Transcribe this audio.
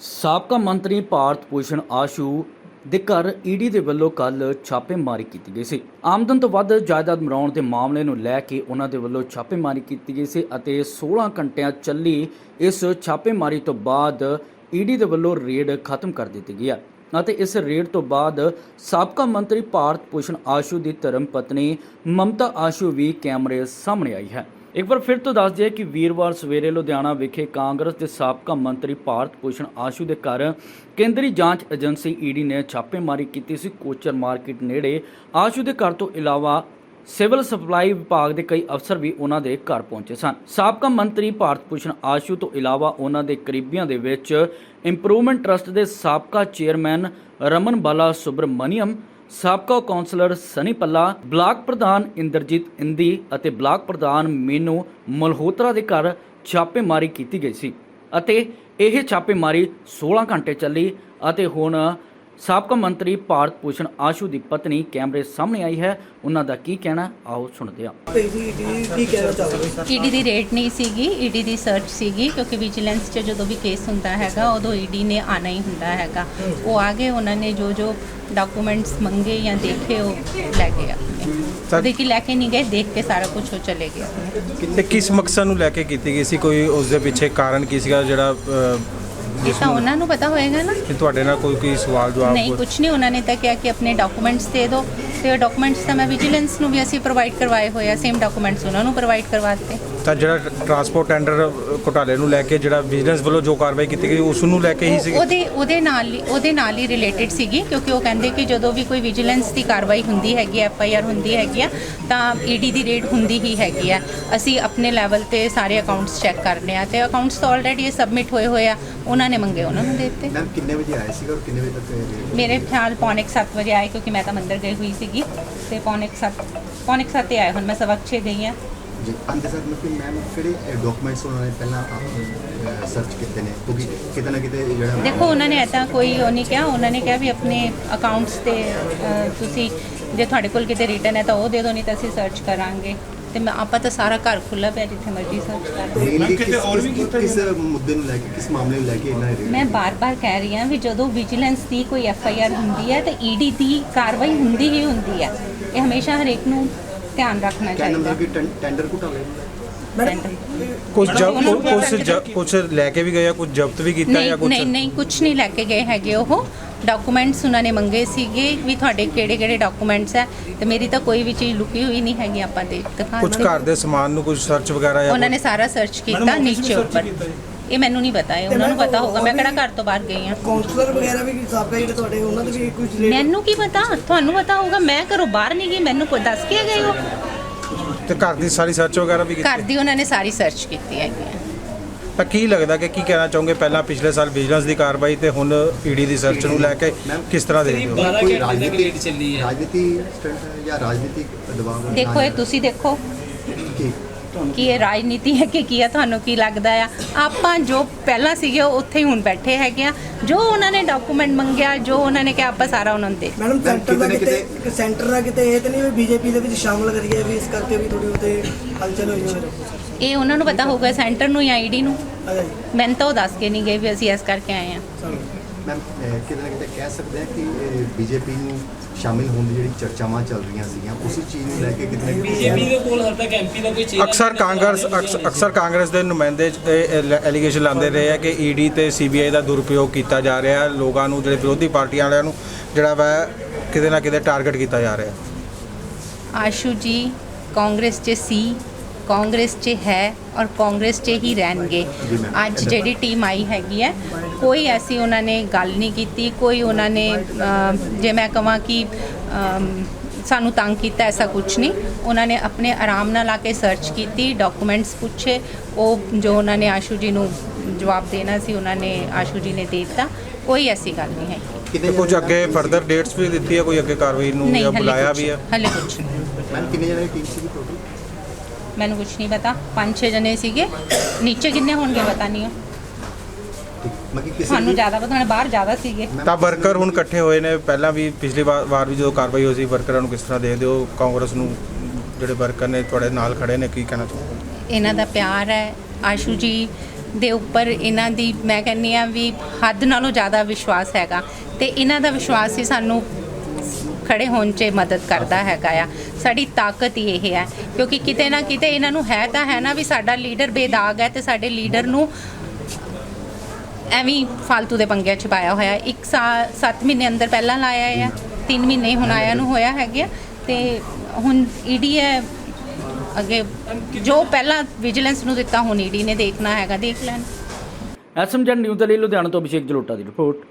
ਸਾਬਕਾ ਮੰਤਰੀ ਭਾਰਤ ਭੂਸ਼ਣ ਆਸ਼ੂ ਦੇ ਘਰ ਈਡੀ ਦੇ ਵੱਲੋਂ ਕੱਲ ਛਾਪੇਮਾਰੀ ਕੀਤੀ ਗਈ ਸੀ। ਆਮਦਨ ਤੋਂ ਵੱਧ ਜਾਇਦਾਦ ਮਰਾਉਣ ਦੇ ਮਾਮਲੇ ਨੂੰ ਲੈ ਕੇ ਉਹਨਾਂ ਦੇ ਵੱਲੋਂ ਛਾਪੇਮਾਰੀ ਕੀਤੀ ਗਈ ਸੀ ਅਤੇ 16 ਘੰਟਿਆਂ ਚੱਲੀ ਇਸ ਛਾਪੇਮਾਰੀ ਤੋਂ ਬਾਅਦ ਈਡੀ ਦੇ ਵੱਲੋਂ ਰੇਡ ਖਤਮ ਕਰ ਦਿੱਤੀ ਗਈ ਹੈ ਅਤੇ ਇਸ ਰੇਡ ਤੋਂ ਬਾਅਦ ਸਾਬਕਾ ਮੰਤਰੀ ਭਾਰਤ ਭੂਸ਼ਣ ਆਸ਼ੂ ਦੀ ਧਰਮ ਪਤਨੀ ਮਮਤਾ ਆਸ਼ੂ ਵੀ ਕੈਮਰੇ ਸਾਹਮਣੇ ਆਈ ਹੈ। ਇੱਕ ਵਾਰ ਫਿਰ ਤੋਂ ਦੱਸ ਦਈਏ ਕਿ ਵੀਰਵਾਰ ਸਵੇਰੇ ਲੁਧਿਆਣਾ ਵਿਖੇ ਕਾਂਗਰਸ ਦੇ ਸਾਬਕਾ ਮੰਤਰੀ ਭਾਰਤ ਭੂਸ਼ਣ ਆਸ਼ੂ ਦੇ ਘਰ ਕੇਂਦਰੀ ਜਾਂਚ ਏਜੰਸੀ ਈਡੀ ਨੇ ਛਾਪੇਮਾਰੀ ਕੀਤੀ ਸੀ ਕੋਚਰ ਮਾਰਕੀਟ ਨੇੜੇ। ਆਸ਼ੂ ਦੇ ਘਰ ਤੋਂ ਇਲਾਵਾ ਸਿਵਲ ਸਪਲਾਈ ਵਿਭਾਗ ਦੇ ਕਈ ਅਫਸਰ ਵੀ ਉਹਨਾਂ ਦੇ ਘਰ ਪਹੁੰਚੇ ਸਨ। ਸਾਬਕਾ ਮੰਤਰੀ ਭਾਰਤ ਭੂਸ਼ਣ ਆਸ਼ੂ ਤੋਂ ਇਲਾਵਾ ਉਹਨਾਂ ਦੇ ਕਰੀਬੀਆਂ ਦੇ ਵਿੱਚ ਇੰਪਰੂਵਮੈਂਟ ਟਰਸਟ ਦੇ ਸਾਬਕਾ ਚੇਅਰਮੈਨ ਰਮਨ ਬਾਲਾ ਸੁਬਰਮਨੀਅਮ ਸਾਬਕਾ ਕੌਂਸਲਰ ਸਨੀ ਪੱਲਾ, ਬਲਾਕ ਪ੍ਰਧਾਨ ਇੰਦਰਜੀਤ ਇੰਦੀ ਅਤੇ ਬਲਾਕ ਪ੍ਰਧਾਨ ਮੀਨੂ ਮਲਹੋਤਰਾ ਦੇ ਘਰ ਛਾਪੇਮਾਰੀ ਕੀਤੀ ਗਈ ਸੀ ਅਤੇ ਇਹ ਛਾਪੇਮਾਰੀ 16 ਘੰਟੇ ਚੱਲੀ ਅਤੇ ਹੁਣ ਸਾਬਕਾ ਮੰਤਰੀ ਭਾਰਤ ਭੂਸ਼ਣ ਆਸ਼ੂ ਦੀ ਪਤਨੀ ਕੈਮਰੇ ਸਾਹਮਣੇ ਆਈ ਹੈ। ਉਹਨਾਂ ਦਾ ਕੀ ਕਹਿਣਾ ਆਓ ਸੁਣਦੇ ਹਾਂ। ਕੀ ਕਹਿਣਾ ਚਾਹੋਗੇ? ਈਡੀ ਦੀ ਰੇਟ ਨਹੀਂ ਸੀਗੀ ਈਡੀ ਦੀ ਸਰਚ ਸੀਗੀ ਕਿਉਂਕਿ ਵਿਜੀਲੈਂਸ 'ਚ ਜਦੋਂ ਵੀ ਕੇਸ ਹੁੰਦਾ ਹੈਗਾ ਉਦੋਂ ਈਡੀ ਨੇ ਆਣਾ ਹੀ ਹੁੰਦਾ ਹੈਗਾ। ਉਹ ਆ ਗਏ ਉਹਨਾਂ ਨੇ ਜੋ ਜੋ ਡਾਕੂਮੈਂਟਸ ਮੰਗੇ ਜਾਂ ਦੇਖੇ ਉਹ ਲੈ ਗਏ। ਆਪਣੇ ਸਰ- ਦੇਖੀ ਲੈ ਕੇ ਨਹੀਂ ਗਏ ਦੇਖ ਕੇ ਸਾਰਾ ਕੁਝ ਉਹ ਚਲੇ ਗਏ। ਆਪਣੇ ਤੇ ਕਿਸ ਮਕਸਦ ਨੂੰ ਲੈ ਕੇ ਕੀਤੀ ਗਈ ਸੀ? ਕੋਈ ਉਸ ਦੇ ਪਿੱਛੇ ਕਾਰਨ ਕੀ ਸੀਗਾ ਜਿਹੜਾ ਇਹ ਤਾਂ ਉਹਨਾਂ ਨੂੰ ਪਤਾ ਹੋਏਗਾ ਨਾ। ਕਿ ਤੁਹਾਡੇ ਨਾਲ ਕੋਈ ਕੋਈ ਸਵਾਲ ਜਵਾਬ ਨਹੀਂ ਕੁਝ ਨਹੀਂ ਉਹਨਾਂ ਨੇ ਤਾਂ ਕਿਹਾ ਕਿ ਆਪਣੇ ਡਾਕੂਮੈਂਟਸ ਦੇ ਦਿਓ। ਤੇ ਡਾਕੂਮੈਂਟਸ ਤਾਂ ਮੈਂ ਵਿਜੀਲੈਂਸ ਨੂੰ ਵੀ ਅਸੀਂ ਪ੍ਰੋਵਾਈਡ ਕਰਵਾਏ ਹੋਏ ਆ ਸੇਮ ਡਾਕੂਮੈਂਟਸ ਉਹਨਾਂ ਨੂੰ ਪ੍ਰੋਵਾਈਡ ਕਰਵਾ ਦਿੱਤੇ। ਤਾਂ ਜਿਹੜਾ ਟਰਾਂਸਪੋਰਟ ਟੈਂਡਰ ਘੁਟਾਲੇ ਨੂੰ ਲੈ ਕੇ ਜਿਹੜਾ ਵਿਜੀਲੈਂਸ ਵੱਲੋਂ ਜੋ ਕਾਰਵਾਈ ਕੀਤੀ ਗਈ ਉਸ ਨੂੰ ਲੈ ਕੇ ਹੀ ਸੀ ਉਹਦੇ ਉਹਦੇ ਨਾਲ ਹੀ ਉਹਦੇ ਨਾਲ ਹੀ ਰਿਲੇਟਡ ਸੀਗੀ ਕਿਉਂਕਿ ਉਹ ਕਹਿੰਦੇ ਕਿ ਜਦੋਂ ਵੀ ਕੋਈ ਵਿਜੀਲੈਂਸ ਦੀ ਕਾਰਵਾਈ ਹੁੰਦੀ ਹੈਗੀ ਐਫ ਆਈ ਆਰ ਹੁੰਦੀ ਹੈਗੀ ਆ ਤਾਂ ਈਡੀ ਦੀ ਰੇਡ ਹੁੰਦੀ ਹੀ ਹੈਗੀ ਆ। ਅਸੀਂ ਆਪਣੇ ਲੈਵਲ ਤੇ ਸਾਰੇ ਅਕਾਊਂਟਸ ਚੈੱਕ ਕਰਨੇ ਆ ਤੇ ਅਕਾਊਂਟਸ ਤਾਂ ਆਲਰੇਡੀ ਸਬਮਿਟ ਹੋਏ ਹੋਏ ਆ। ਉਹਨਾਂ ਨੇ ਮੰਗੇ ਉਹਨਾਂ ਨੂੰ ਦੇ ਦਿੱਤੇ ਮੈਮ ਕਿੰਨੇ ਵਜੇ ਆਏ ਸੀਗਾ ਔਰ ਕਿੰਨੇ ਵਜੇ ਤੱਕ ਇਹ- ਮੇਰੇ ਖਿਆਲ ਪੌਣੇ 7 ਵਜੇ ਆਏ ਕਿਉਂਕਿ ਮੈਂ ਤਾਂ ਮੰਦਰ ਗਈ ਹੋਈ ਸੀਗੀ ਤੇ ਪੌਣੇ 7 ਪੌਣੇ 7 ਤੇ ਆਏ ਹੁਣ ਮੈਂ ਸਵਾ 6 ਗਈ ਆ ਜੀ ਅੰਦੇ ਸਰ ਮਤਲਬ ਮੈਮ ਕਿਹੜੇ ਡਾਕੂਮੈਂਟਸ ਉਹਨਾਂ ਨੇ ਪਹਿਲਾਂ ਸਰਚ ਕੀਤੇ ਨੇ? ਕਿਉਂਕਿ ਕਿਤੇ ਨਾ ਕਿਤੇ ਜਿਹੜਾ ਦੇਖੋ ਉਹਨਾਂ ਨੇ ਐਦਾਂ ਕੋਈ ਉਹ ਨਹੀਂ ਕਿਹਾ। ਉਹਨਾਂ ਨੇ ਕਿਹਾ ਵੀ ਆਪਣੇ ਅਕਾਊਂਟਸ ਤੇ ਤੁਸੀਂ ਜੇ ਤੁਹਾਡੇ ਕੋਲ ਕਿਤੇ ਰਿਟਰਨ ਹੈ ਤਾਂ ਉਹ ਦੇ ਦਿਓ ਨਹੀਂ ਤਾਂ ਅਸੀਂ ਸਰਚ ਕਰਾਂਗੇ। ਤੇ ਮੈਂ ਆਪਾਂ ਤਾਂ ਸਾਰਾ ਘਰ ਖੁੱਲਾ ਪਿਆ ਜਿੱਥੇ ਮਰਜ਼ੀ ਸਰਚ ਕਰ ਲਓ। ਮੇਨਲੀ ਕਿਸ ਕਿਸ- ਕਿਸ ਮੁੱਦੇ ਨੂੰ ਲੈ ਕੇ ਕਿਸ ਮਾਮਲੇ ਨੂੰ ਲੈ ਕੇ ਇਹਨਾਂ ਨੇ ਮੈਂ ਬਾਰ-ਬਾਰ ਕਹਿ ਰਹੀ ਹਾਂ ਵੀ ਜਦੋਂ ਵਿਜੀਲੈਂਸ ਦੀ ਕੋਈ ਐਫ ਆਈ ਆਰ ਹੁੰਦੀ ਹੈ ਤੇ ਈਡੀ ਦੀ ਕਾਰਵਾਈ ਹੁੰਦੀ ਹੀ ਹੁੰਦੀ ਹੈ। ਇਹ ਹਮੇਸ਼ਾ ਹਰੇਕ ਨੂੰ ਧਿਆਨ ਰੱਖਣਾ ਕਹਿ ਨੰਬਰ ਚਾਹੀਦਾ। ਕਿ ਟੈਂ- ਟੈਂਡਰ ਘੁਟਾਲੇ ਕੁਝ ਜਬ ਕੁਝ ਕੁਝ ਲੈ ਕੇ ਵੀ ਗਏ ਆ ਕੁਝ ਜ਼ਬਤ ਵੀ ਕੀਤਾ ਨਹੀਂ ਜਾਂ ਕੁਝ ਨਹੀਂ ਨਹੀਂ ਕੁਝ ਨਹੀਂ ਲੈ ਕੇ ਗਏ ਹੈਗੇ ਉਹ। ਡਾਕੂਮੈਂਟਸ ਉਹਨਾਂ ਨੇ ਮੰਗੇ ਸੀਗੇ ਵੀ ਤੁਹਾਡੇ ਕਿਹੜੇ ਕਿਹੜੇ ਡਾਕੂਮੈਂਟਸ ਹੈ ਤੇ ਮੇਰੀ ਤਾਂ ਕੋਈ ਵੀ ਚੀਜ਼ ਲੁਕੀ ਹੋਈ ਨਹੀਂ ਹੈਗੀ ਆਪਾਂ ਦੇ ਦਿਖਾ ਕੁਝ ਘਰ ਦੇ ਸਮਾਨ ਨੂੰ ਕੁਝ ਸਰਚ ਵਗੈਰਾ ਜਾਂ ਉਹਨਾਂ ਨੇ ਸਾਰਾ ਸਰਚ ਕੀਤਾ ਨੀਚੇ ਉੱਪਰ। ਇਹ ਮੈਨੂੰ ਨਹੀਂ ਪਤਾ ਇਹ ਉਹਨਾਂ ਨੂੰ ਪਤਾ ਹੋਊਗਾ ਮੈਂ ਕਿਹੜਾ ਘਰ ਤੋਂ ਬਾਹਰ ਗਈ ਹਾਂ। ਕਾਉਂਸਲਰ ਵਗੈਰਾ ਵੀ ਸਾਬਕਾ ਜਿਹੜੇ ਤੁਹਾਡੇ ਉਹਨਾਂ ਦੇ ਵੀ ਕੁਝ ਮੈਨੂੰ ਕੀ ਪਤਾ? ਤੁਹਾਨੂੰ ਪਤਾ ਹੋਊਗਾ ਮੈਂ ਘਰੋਂ ਬਾਹਰ ਨਹੀਂ ਗਈ ਮੈਨੂੰ ਕੋਈ ਦੱਸ ਕੇ ਗਏ ਹੋ। ਤੇ ਘਰ ਦੀ ਸਾਰੀ ਸਰਚ ਵਗੈਰਾ ਵੀ ਘਰ ਕੀਤੀ ਦੀ ਉਹਨਾਂ ਨੇ ਸਾਰੀ ਸਰਚ ਕੀਤੀ ਹੈਗੀ ਹੈ ਤਾਂ ਕੀ ਲੱਗਦਾ ਕਿ ਕੀ ਕਹਿਣਾ ਚਾਹੋਗੇ? ਪਹਿਲਾਂ ਪਿਛਲੇ ਸਾਲ ਵਿਜੀਲੈਂਸ ਦੀ ਕਾਰਵਾਈ ਤੇ ਹੁਣ ਈਡੀ ਦੀ ਸਰਚ ਨੂੰ ਲੈ ਕੇ ਕਿਸ ਤਰ੍ਹਾਂ ਦੇਖਦੇ ਹੋ? ਕੋਈ ਰਾਜਨੀਤੀ ਰਾਜਨੀਤੀ ਸਟੰਟ ਹੈ ਜਾਂ ਰਾਜਨੀਤਿਕ ਦਬਾਅ ਹੈ? ਦੇਖੋ ਇਹ ਤੁਸੀਂ ਦੇਖੋ। ਕੀ? ਕੀ ਇਹ ਰਾਜਨੀਤੀ ਹੈ ਕਿ ਕੀ ਹੈ? ਤੁਹਾਨੂੰ ਕੀ ਲੱਗਦਾ ਆ? ਆਪਾਂ ਜੋ ਪਹਿਲਾਂ ਸੀਗੇ ਉੱਥੇ ਹੀ ਹੁਣ ਬੈਠੇ ਹੈਗੇ ਆ। ਜੋ ਉਹਨਾਂ ਨੇ ਡਾਕੂਮੈਂਟ ਮੰਗਿਆ ਜੋ ਉਹਨਾਂ ਨੇ ਕਿਹਾ ਆਪਾਂ ਸਾਰਾ ਉਹਨਾਂ ਨੂੰ ਦੇ। ਮੈਡਮ ਸੈਂਟਰ ਦਾ ਕਿਤੇ ਸੈਂਟਰ ਦਾ ਕਿਤੇ ਇਹ ਤਾਂ ਨਹੀਂ ਵੀ ਬੀਜੇਪੀ ਦੇ ਵਿੱਚ ਸ਼ਾਮਲ ਕਰੀਏ ਵੀ ਇਸ ਕਰਕੇ ਵੀ ਥੋੜੀ ਉਤੇ ਹਲਚਲ ਹੋਈ ਹੋਵੇ। ਇਹ ਉਹਨਾਂ ਨੂੰ ਪਤਾ ਹੋਊਗਾ ਸੈਂਟਰ ਨੂੰ ਜਾਂ ਆਈਡੀ ਨੂੰ। ਮੈਨੂੰ ਤਾਂ ਉਹ ਦੱਸ ਕੇ ਨਹੀਂ ਗਏ ਵੀ ਅਸੀਂ ਇਸ ਕਰਕੇ ਆਏ ਆ। ਮੈਮ ਕਿਤੇ ਨਾ ਕਿਤੇ ਕਹਿ ਸਕਦੇ ਹਾਂ ਕਿ ਬੀਜੇਪੀ ਨੂੰ ਸ਼ਾਮਿਲ ਹੋਣ ਦੀ ਜਿਹੜੀ ਚਰਚਾਵਾਂ ਚੱਲ ਰਹੀਆਂ ਸੀਗੀਆਂ ਉਸੇ ਚੀਜ਼ ਨੂੰ ਲੈ ਕੇ ਕਿਤੇ ਨਾ ਬੀਜੇਪੀ ਦੇ ਕੋਲ ਹਰ ਤੱਕ ਐਮਪੀ ਦਾ ਕੋਈ ਚਿਹਰਾ ਅਕਸਰ ਕਾਂਗਰਸ ਅਕਸ- ਅਕਸਰ ਕਾਂਗਰਸ ਦੇ ਨੁਮਾਇੰਦੇ ਐਲੀਗੇਸ਼ਨ ਲਾਉਂਦੇ ਰਹੇ ਆ ਕਿ ਈਡੀ ਤੇ ਸੀਬੀਆਈ ਦਾ ਦੁਰਉਪਯੋਗ ਕੀਤਾ ਜਾ ਰਿਹਾ ਹੈ ਲੋਕਾਂ ਨੂੰ ਜਿਹੜੇ ਵਿਰੋਧੀ ਪਾਰਟੀਆਂ ਵਾਲਿਆਂ ਨੂੰ ਜਿਹੜਾ ਵਾ ਕਿਤੇ ਨਾ ਕਿਤੇ ਟਾਰਗੇਟ ਕੀਤਾ ਜਾ ਰਿਹਾ ਆਸ਼ੂ ਜੀ ਕਾਂਗਰਸ 'ਚ ਸੀ ਕਾਂਗਰਸ 'ਚ ਹੈ ਔਰ ਕਾਂਗਰਸ 'ਚ ਹੀ ਰਹਿਣਗੇ। ਅੱਜ ਜਿਹੜੀ ਟੀਮ ਆਈ ਹੈਗੀ ਹੈ ਕੋਈ ਐਸੀ ਉਹਨਾਂ ਨੇ ਗੱਲ ਨਹੀਂ ਕੀਤੀ ਕੋਈ ਉਹਨਾਂ ਨੇ ਜੇ ਮੈਂ ਕਹਾਂ ਕਿ ਸਾਨੂੰ ਤੰਗ ਕੀਤਾ ਐਸਾ ਕੁਝ ਨਹੀਂ। ਉਹਨਾਂ ਨੇ ਆਪਣੇ ਆਰਾਮ ਨਾਲ ਆ ਕੇ ਸਰਚ ਕੀਤੀ ਡਾਕੂਮੈਂਟਸ ਪੁੱਛੇ ਉਹ ਜੋ ਉਹਨਾਂ ਨੇ ਆਸ਼ੂ ਜੀ ਨੂੰ ਜਵਾਬ ਦੇਣਾ ਸੀ ਉਹਨਾਂ ਨੇ ਆਸ਼ੂ ਜੀ ਨੇ ਦੇ ਦਿੱਤਾ। ਕੋਈ ਐਸੀ ਗੱਲ ਨਹੀਂ ਹੈਗੀ। ਤੇ ਕਿੰਨੇ ਕੁਝ ਅੱਗੇ ਫਰਦਰ ਡੇਟਸ ਵੀ ਦਿੱਤੀ ਹੈ ਕੋਈ ਅੱਗੇ ਕਾਰਵਾਈ ਨੂੰ ਜਾਂ ਬੁਲਾਇਆ ਵੀ ਹੈ ਹਲੇ ਕੁਝ ਨਹੀਂ। ਮੈਮ ਕਿੰਨੇ ਜਣੇ ਦੀ ਟੀਮ ਟੋਟਲ ਮੈਨੂੰ ਕੁਝ ਨਹੀਂ ਪਤਾ। ਪੰਜ ਛੇ ਜਣੇ ਸੀਗੇ। ਨੀਚੇ ਕਿੰਨੇ ਹੋਣਗੇ ਪਤਾ ਨਹੀਂ। ਮਤਲਬ ਵੀ- ਜ਼ਿਆਦਾ ਪਤਾ ਹੋਣਾ ਬਾਹਰ ਜ਼ਿਆਦਾ ਸੀਗੇ। ਤਾਂ ਵਰਕਰ ਹੁਣ ਇਕੱਠੇ ਹੋਏ ਨੇ। ਪਹਿਲਾਂ ਵੀ ਪਿਛਲੀ ਵਾਰ ਵਾਰ ਵੀ ਜਦੋਂ ਕਾਰਵਾਈ ਹੋਈ ਸੀ ਵਰਕਰਾਂ ਨੂੰ ਕਿਸ ਤਰ੍ਹਾਂ ਦੇਖਦੇ ਹੋ? ਕਾਂਗਰਸ ਨੂੰ ਜਿਹੜੇ ਵਰਕਰ ਨੇ ਤੁਹਾਡੇ ਨਾਲ ਖੜੇ ਨੇ ਕੀ ਕਹਿਣਾ ਚਾਹੋਗੇ? ਇਹਨਾਂ ਦਾ ਪਿਆਰ ਹੈ। ਆਸ਼ੂ ਜੀ ਦੇ ਉੱਪਰ ਇਹਨਾਂ ਦੀ ਮੈਂ ਕਹਿੰਨੀ ਆ ਵੀ ਹੱਦ ਨਾਲੋਂ ਜ਼ਿਆਦਾ ਵਿਸ਼ਵਾਸ ਹੈਗਾ। ਤੇ ਇਹਨਾਂ ਦਾ ਵਿਸ਼ਵਾਸ ਹੀ ਸਾਨੂੰ ਖੜੇ ਹੋਣ 'ਚ ਮਦਦ ਕਰਦਾ ਹੈਗਾ ਆ। ਸਾਡੀ ਤਾਕਤ ਹੀ ਇਹ ਹੈ, ਕਿਉਂਕਿ ਕਿਤੇ ਨਾ ਕਿਤੇ ਇਹਨਾਂ ਨੂੰ ਹੈ ਤਾਂ ਹੈ ਨਾ ਵੀ ਸਾਡਾ ਲੀਡਰ ਬੇਦਾਗ ਹੈ ਤੇ ਸਾਡੇ ਲੀਡਰ ਨੂੰ ਐਵੇਂ ਫालतू ਦੇ ਪੰਗਿਆਂ 'ਚ ਪਾਇਆ ਹੋਇਆ। ਇੱਕ ਸਾਲ 7 ਮਹੀਨੇ ਅੰਦਰ ਪਹਿਲਾਂ ਲਾਇਆ ਆ 3 ਮਹੀਨੇ ਹੁਣ ਆਇਆ ਨੂੰ ਹੋਇਆ ਹੈਗਾ ਤੇ ਹੁਣ ਈਡੀ ਹੈ ਅੱਗੇ ਜੋ ਪਹਿਲਾਂ ਵਿਜੀਲੈਂਸ ਨੂੰ ਦਿੱਤਾ ਹੁਣ ਈਡੀ ਨੇ ਦੇਖਣਾ ਹੈਗਾ, ਦੇਖ ਲੈਣ। ਐਸਐਮਜਨ ਨਿਊਜ਼ ਦੇ ਲਈ ਲੁਧਿਆਣਾ ਤੋਂ ਅਭਿਸ਼ੇਕ ਜਲੋਟਾ ਦੀ ਰਿਪੋਰਟ।